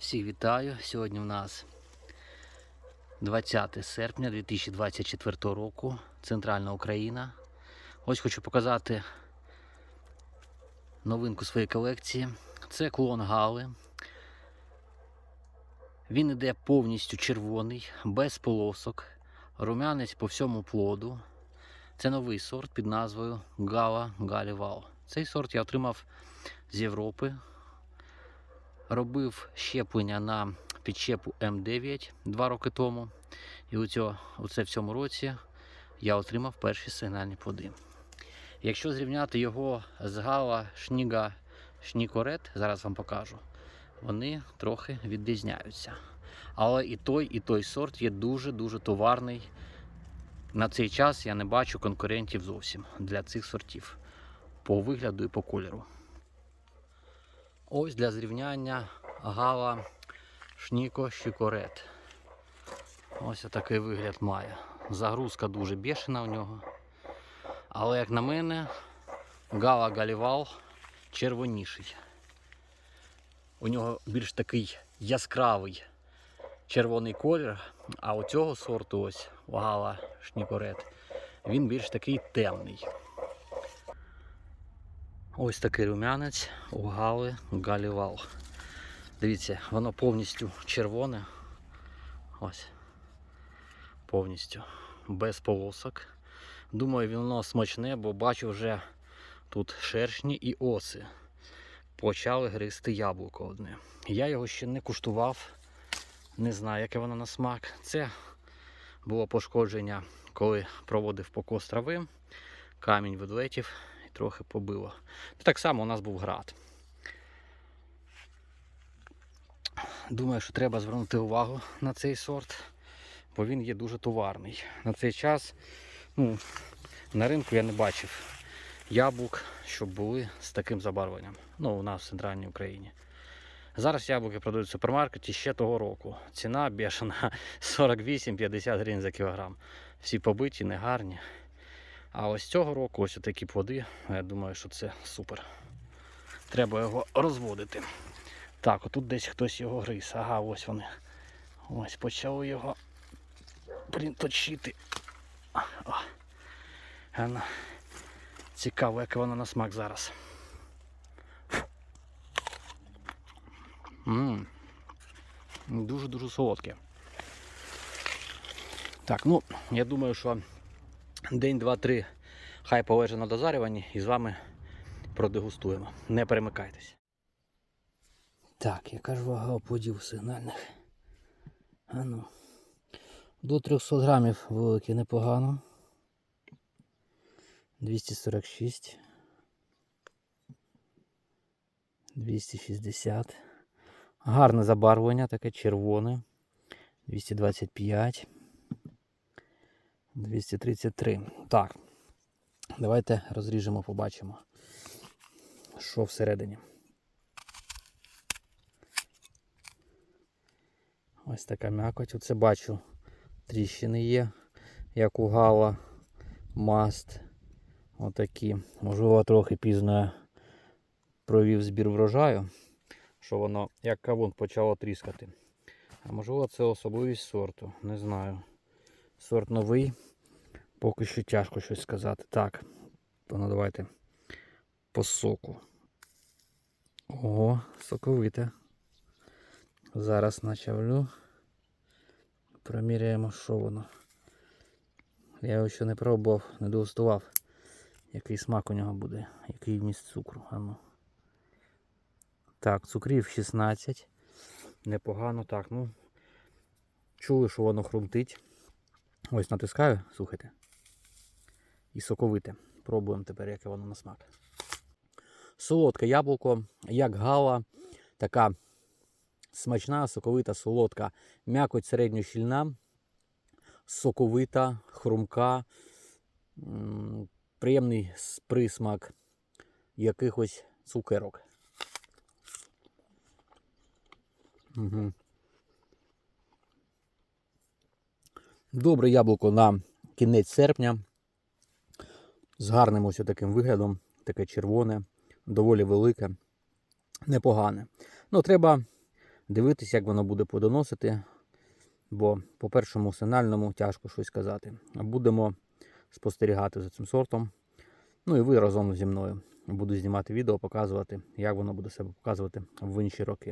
Всіх вітаю. Сьогодні у нас 20 серпня 2024 року, Центральна Україна. Ось хочу показати новинку своєї колекції. Це клон Гали. Він іде повністю червоний, без полосок, рум'янець по всьому плоду. Це новий сорт під назвою Гала Галівал. Цей сорт я отримав з Європи. Робив щеплення на підщепу М9 два роки тому. І оце, оце в цьому році я отримав перші сигнальні плоди. Якщо зрівняти його з Гала Шніга Шнікорет, зараз вам покажу, вони трохи відрізняються. Але і той, і той сорт є дуже-дуже товарний. На цей час я не бачу конкурентів зовсім для цих сортів по вигляду і по кольору. Ось для зрівняння гала Шніко Щікорет. Ось такий вигляд має. Загрузка дуже бешена у нього. Але, як на мене, гала Галівал червоніший. У нього більш такий яскравий червоний колір, а у цього сорту ось у гала Шнікорет, він більш такий темний. Ось такий рум'янець у Гали Галівал. Дивіться, воно повністю червоне. Ось. Повністю. Без полосок. Думаю, воно смачне, бо бачу вже тут шершні і оси. Почали гризти яблуко одне. Я його ще не куштував. Не знаю, яке воно на смак. Це було пошкодження, коли проводив покос трави. Камінь відлетів і трохи побило. Так само у нас був град. Думаю, що треба звернути увагу на цей сорт, бо він є дуже товарний. На цей час ну, на ринку я не бачив яблук, щоб були з таким забарвленням. Ну, у нас в центральній Україні. Зараз яблуки продають в супермаркеті ще того року. Ціна бешена 48-50 гривень за кілограм. Всі побиті, негарні. А ось цього року ось такі плоди. Я думаю, що це супер. Треба його розводити. Так, отут десь хтось його гриз. Ага, ось вони. Ось почали його блін, точити. О. Ано. Цікаво, яке воно на смак зараз. Дуже-дуже солодке. Так, ну, я думаю, що день, два, три хай полежить на дозарюванні і з вами продегустуємо. Не перемикайтесь. Так, яка ж вага плодів сигнальних? А ну. До 300 грамів велике непогано. 246. 260. Гарне забарвлення, таке червоне. 225. 233. Так. Давайте розріжемо, побачимо, що всередині. Ось така м'якоть. Оце бачу. Тріщини є, як у гала, маст. Отакі. Можливо, трохи пізно я провів збір врожаю, що воно як кавун почало тріскати. А можливо це особливість сорту. Не знаю. Сорт новий. Поки що тяжко щось сказати. Так, то ну давайте по соку. Ого, соковите. Зараз начавлю. Проміряємо, що воно. Я його ще не пробував, не дегустував, який смак у нього буде, який вміст цукру. Ану. Так, цукрів 16. Непогано так, ну. Чули, що воно хрумтить. Ось натискаю, слухайте. І соковите. Пробуємо тепер, яке воно на смак. Солодке яблуко, як гала, така смачна, соковита, солодка, м'якоть середньощільна, соковита, хрумка, приємний присмак якихось цукерок. Угу. Добре яблуко на кінець серпня. З гарним ось таким виглядом, таке червоне, доволі велике, непогане. Ну, треба дивитись, як воно буде подоносити. Бо по першому сигнальному тяжко щось сказати. Будемо спостерігати за цим сортом. Ну і ви разом зі мною. Буду знімати відео, показувати, як воно буде себе показувати в інші роки.